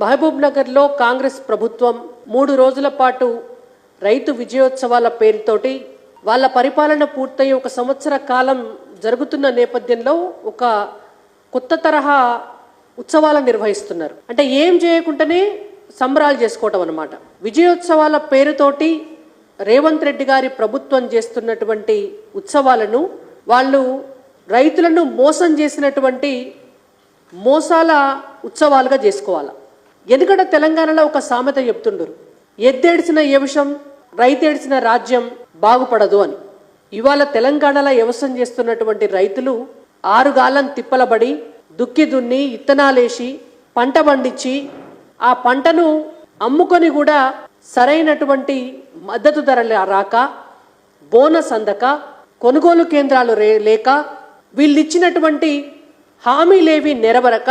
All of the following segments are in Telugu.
మహబూబ్ నగర్లో కాంగ్రెస్ ప్రభుత్వం మూడు రోజుల పాటు రైతు విజయోత్సవాల పేరుతోటి వాళ్ళ పరిపాలన పూర్తయి ఒక సంవత్సర కాలం జరుగుతున్న నేపథ్యంలో ఒక కొత్త తరహా ఉత్సవాలను నిర్వహిస్తున్నారు. అంటే ఏం చేయకుండానే సంబరాలు చేసుకోవటం అనమాట విజయోత్సవాల పేరుతోటి రేవంత్ రెడ్డి గారి ప్రభుత్వం చేస్తున్నటువంటి ఉత్సవాలను వాళ్ళు రైతులను మోసం చేసినటువంటి మోసాల ఉత్సవాలుగా చేసుకోవాలి? ఎందుకంటే తెలంగాణలో ఒక సామెత చెప్తుండరు ఎద్దేడిచిన యవశం రైతేడిచిన రాజ్యం బాగుపడదు అని. ఇవాళ తెలంగాణలో వ్యవసాయం చేస్తున్నటువంటి రైతులు ఆరుగాలం తిప్పలబడి దుక్కి దున్ని ఇత్తనాలేసి పంట పండించి ఆ పంటను అమ్ముకొని కూడా సరైనటువంటి మద్దతు ధర రాక బోనస్ అందక కొనుగోలు కేంద్రాలు లేక వీళ్ళిచ్చినటువంటి హామీలేవి నెరవరక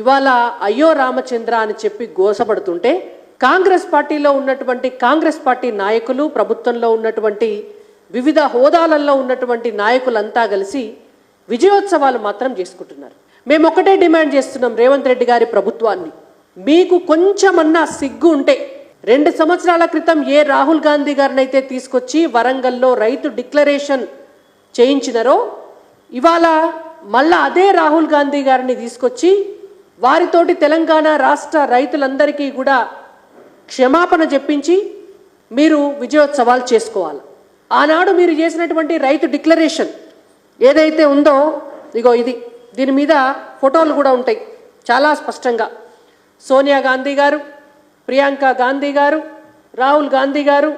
ఇవాళ అయ్యో రామచంద్ర అని చెప్పి గోసపడుతుంటే కాంగ్రెస్ పార్టీలో ఉన్నటువంటి కాంగ్రెస్ పార్టీ నాయకులు ప్రభుత్వంలో ఉన్నటువంటి వివిధ హోదాలలో ఉన్నటువంటి నాయకులంతా కలిసి విజయోత్సవాలు మాత్రం చేసుకుంటున్నారు. మేము ఒకటే డిమాండ్ చేస్తున్నాం రేవంత్ రెడ్డి గారి ప్రభుత్వాన్ని. మీకు కొంచెమన్నా సిగ్గు ఉంటే రెండు సంవత్సరాల క్రితం ఏ రాహుల్ గాంధీ గారినైతే తీసుకొచ్చి వరంగల్లో రైతు డిక్లరేషన్ చేయించినారో ఇవాళ మళ్ళా అదే రాహుల్ గాంధీ గారిని తీసుకొచ్చి వారితోటి తెలంగాణ రాష్ట్ర రైతులందరికీ కూడా క్షమాపణ చెప్పించి మీరు విజయోత్సవాలు చేసుకోవాలి. ఆనాడు మీరు చేసినటువంటి రైతు డిక్లరేషన్ ఏదైతే ఉందో ఇగో ఇది దీని మీద ఫోటోలు కూడా ఉంటాయి చాలా స్పష్టంగా. సోనియా గాంధీ గారు ప్రియాంక గాంధీ గారు రాహుల్ గాంధీ గారు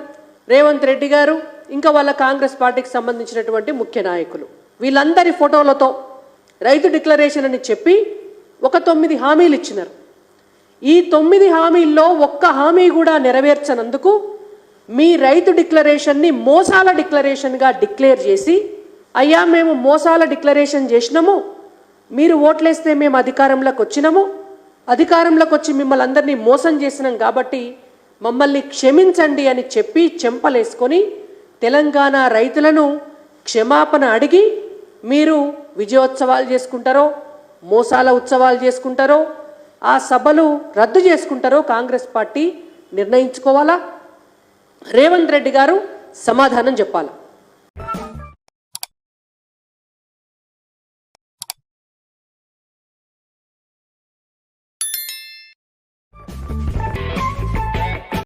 రేవంత్ రెడ్డి గారు ఇంకా వాళ్ళ కాంగ్రెస్ పార్టీకి సంబంధించినటువంటి ముఖ్య నాయకులు. వీళ్ళందరి ఫోటోలతో రైతు డిక్లరేషన్ అని చెప్పి ఒక తొమ్మిది హామీలు ఇచ్చినారు. ఈ తొమ్మిది హామీల్లో ఒక్క హామీ కూడా నెరవేర్చనందుకు మీ రైతు డిక్లరేషన్ని మోసాల డిక్లరేషన్గా డిక్లేర్ చేసి అయ్యా మేము మోసాల డిక్లరేషన్ చేసినాము మీరు ఓట్లేస్తే మేము అధికారంలోకి వచ్చినాము అధికారంలోకి వచ్చి మిమ్మల్ని అందరినీ మోసం చేసినాం కాబట్టి మమ్మల్ని క్షమించండి అని చెప్పి చెంపలేసుకొని తెలంగాణ రైతులను క్షమాపణ అడిగి మీరు విజయోత్సవాలు చేసుకుంటారో మోసాల ఉత్సవాలు చేసుకుంటారో ఆ సభలు రద్దు చేసుకుంటారో కాంగ్రెస్ పార్టీ నిర్ణయించుకోవాలా? రేవంత్ రెడ్డి గారు సమాధానం చెప్పాలి.